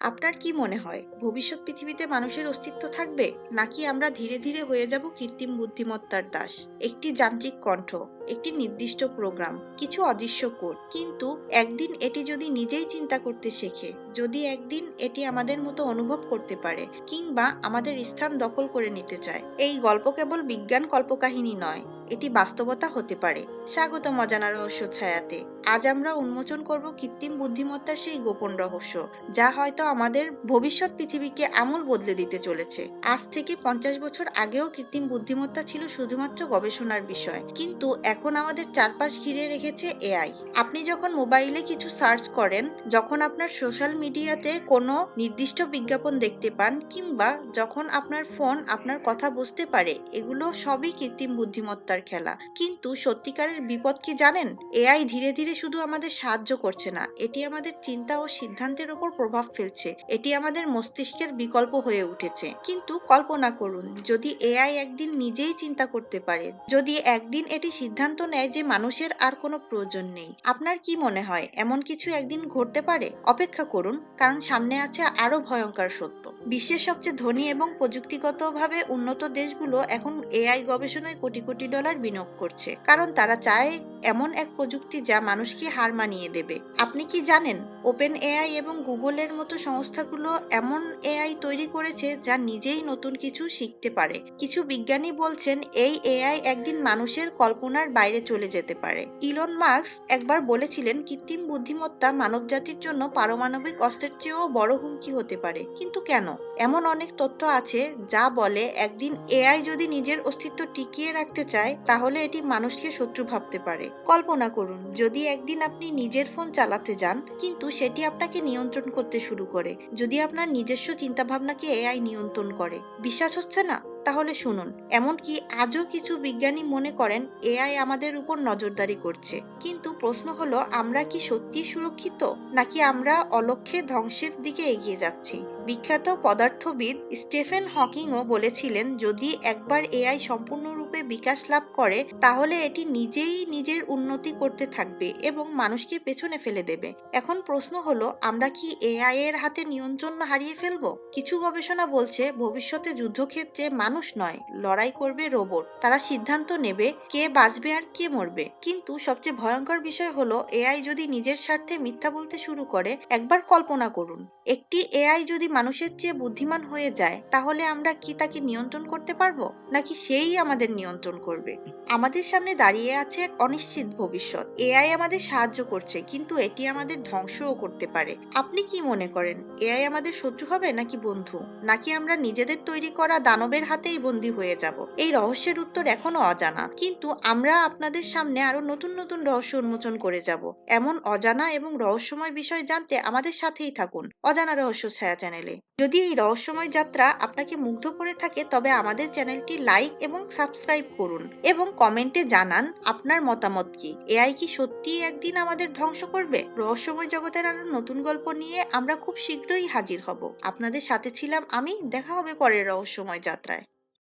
আপনার কি মনে হয়, ভবিষ্যৎ পৃথিবীতে মানুষের অস্তিত্ব থাকবে, নাকি আমরা ধীরে ধীরে হয়ে যাব কৃত্রিম বুদ্ধিমত্তার দাস? একটি যান্ত্রিক কণ্ঠ। একটি নির্দিষ্ট প্রোগ্রাম, কিছু অদৃশ্য কোড। কিন্তু একদিন এটি যদি নিজেই চিন্তা করতে শেখে, যদি একদিন এটি আমাদের মতো অনুভব করতে পারে কিংবা আমাদের স্থান দখল করে নিতে চায়, এই গল্প কেবল বিজ্ঞান কল্পকাহিনী নয়, এটি বাস্তবতা হতে পারে। স্বাগত মজানা রহস্য ছায়াতে। আজ আমরা উন্মোচন করব কৃত্রিম বুদ্ধিমত্তার সেই গোপন রহস্য, যা হয়তো আমাদের ভবিষ্যৎ পৃথিবীকে আমূল বদলে দিতে চলেছে। আজ থেকে পঞ্চাশ বছর আগেও কৃত্রিম বুদ্ধিমত্তা ছিল শুধুমাত্র গবেষণার বিষয়, কিন্তু এখন আমাদের চারপাশ ঘিরে রেখেছে এআই আপনি যখন মোবাইলে কিছু সার্চ করেন, যখন আপনার সোশ্যাল মিডিয়াতে কোনো নির্দিষ্ট বিজ্ঞাপন দেখতে পান, কিংবা যখন আপনার ফোন আপনার কথা বুঝতে পারে, এগুলো সবই কৃত্রিম বুদ্ধিমত্তার খেলা। কিন্তু সত্যিকারের বিপদ কি জানেন? এআই ধীরে ধীরে শুধু আমাদের সাহায্য করছে না, এটি আমাদের চিন্তা ও সিদ্ধান্তের ওপর প্রভাব ফেলছে, এটি আমাদের মস্তিষ্কের বিকল্প হয়ে উঠেছে। কিন্তু কল্পনা করুন, যদি এআই একদিন নিজেই চিন্তা করতে পারে, যদি একদিন এটি সিদ্ধান্ত নেয় যে মানুষের আর কোনো প্রয়োজন নেই। আপনার কি মনে হয়, এমন কিছু একদিন ঘটতে পারে? অপেক্ষা করুন, কারণ সামনে আছে আরও ভয়ঙ্কর সত্য। বিশ্বের সবচেয়ে ধনী এবং প্রযুক্তিগতভাবে উন্নত দেশগুলো এখন এআই গবেষণায় কোটি কোটি ডলার বিনিয়োগ করছে। কারণ তারা চায় এমন এক প্রযুক্তি যা মানুষকে হার মানিয়ে দেবে। আপনি কি জানেন, ওপেন এআই এবং গুগলের মতো সংস্থাগুলো এমন এআই তৈরি করেছে যা নিজেই নতুন কিছু শিখতে পারে? কিছু বিজ্ঞানী বলছেন, এই এআই একদিন মানুষের কল্পনার বাইরে চলে যেতে পারে। ইলন মার্কস একবার বলেছিলেন, কৃত্রিম বুদ্ধিমত্তা মানবজাতির জন্য পারমাণবিক অস্ত্রের চেয়েও বড় হুমকি হতে পারে। কিন্তু কেন? এমন অনেক তথ্য আছে যা বলে একদিন এআই যদি নিজের অস্তিত্ব টিকিয়ে রাখতে চায়, তাহলে এটি মানুষকে শত্রু ভাবতে পারে। কল্পনা করুন, যদি একদিন আপনি নিজের ফোন চালাতে যান, কিন্তু সেটি আপনাকে নিয়ন্ত্রণ করতে শুরু করে, যদি আপনার নিজস্ব চিন্তাভাবনাকে এআই নিয়ন্ত্রণ করে। বিশ্বাস হচ্ছে না? তাহলে শুনুন, এমনকি আজও কিছু বিজ্ঞানী মনে করেন, এআই আমাদের উপর নজরদারি করছে। কিন্তু প্রশ্ন হলো, আমরা কি সত্যি সুরক্ষিত? নাকি আমরা অলক্ষ্যে ধ্বংসের দিকে এগিয়ে যাচ্ছি? বিখ্যাত পদার্থবিদ স্টেফেন হকিংও বলেছিলেন, যদি একবার এআই সম্পূর্ণরূপে বিকাশ লাভ করে, তাহলে এটি নিজেই নিজের উন্নতি করতে থাকবে এবং মানুষকে পেছনে ফেলে দেবে। এখন প্রশ্ন হলো, আমরা কি এআই এর হাতে নিয়ন্ত্রণ হারিয়ে ফেলব? কিছু গবেষণা বলছে, ভবিষ্যতে যুদ্ধক্ষেত্রে মানুষ নয়, লড়াই করবে রোবট। তারা সিদ্ধান্ত নেবে কে বাঁচবে আর কে মরবে। কিন্তু সবচেয়ে ভয়ঙ্কর বিষয় হলো এআই যদি নিজের স্বার্থে মিথ্যা বলতে শুরু করে, একবার কল্পনা করুন। একটি এআই যদি মানুষের চেয়ে বুদ্ধিমান হয়ে যায়, তাহলে আমরা কি তাকে নিয়ন্ত্রণ করতে পারব? নাকি সেই আমাদের নিয়ন্ত্রণ করবে? আমাদের সামনে দাঁড়িয়ে আছে এক অনিশ্চিত ভবিষ্যৎ। এআই আমাদের সাহায্য করছে, কিন্তু এটি আমাদের ধ্বংসও করতে পারে। আপনি কি মনে করেন এআই আমাদের শত্রু হবে নাকি বন্ধু? নাকি আমরা নিজেদের তৈরি করা দানবের হাতেই বন্দী হয়ে যাব। এই রহস্যের উত্তর এখনও অজানা। কিন্তু আমরা আপনাদের সামনে আরও নতুন নতুন রহস্য উন্মোচন করে যাব। এমন অজানা এবং রহস্যময় বিষয় জানতে আমাদের সাথেই থাকুন। অজানা রহস্য ছায়া চ্যানেলে। যদি এই রহস্যময় যাত্রা আপনাকে মুগ্ধ করে থাকে, তবে আমাদের চ্যানেলটি লাইক এবং সাবস্ক্রাইব করুন এবং কমেন্টে জানান আপনার মতামত কি। এআই কি সত্যি একদিন আমাদের ধ্বংস করবে? রহস্যময় জগতের আরও নতুন গল্প নিয়ে আমরা খুব শীঘ্রই হাজির হব। আপনাদের সাথে ছিলাম আমি। দেখা হবে পরের রহস্যময় যাত্রায়।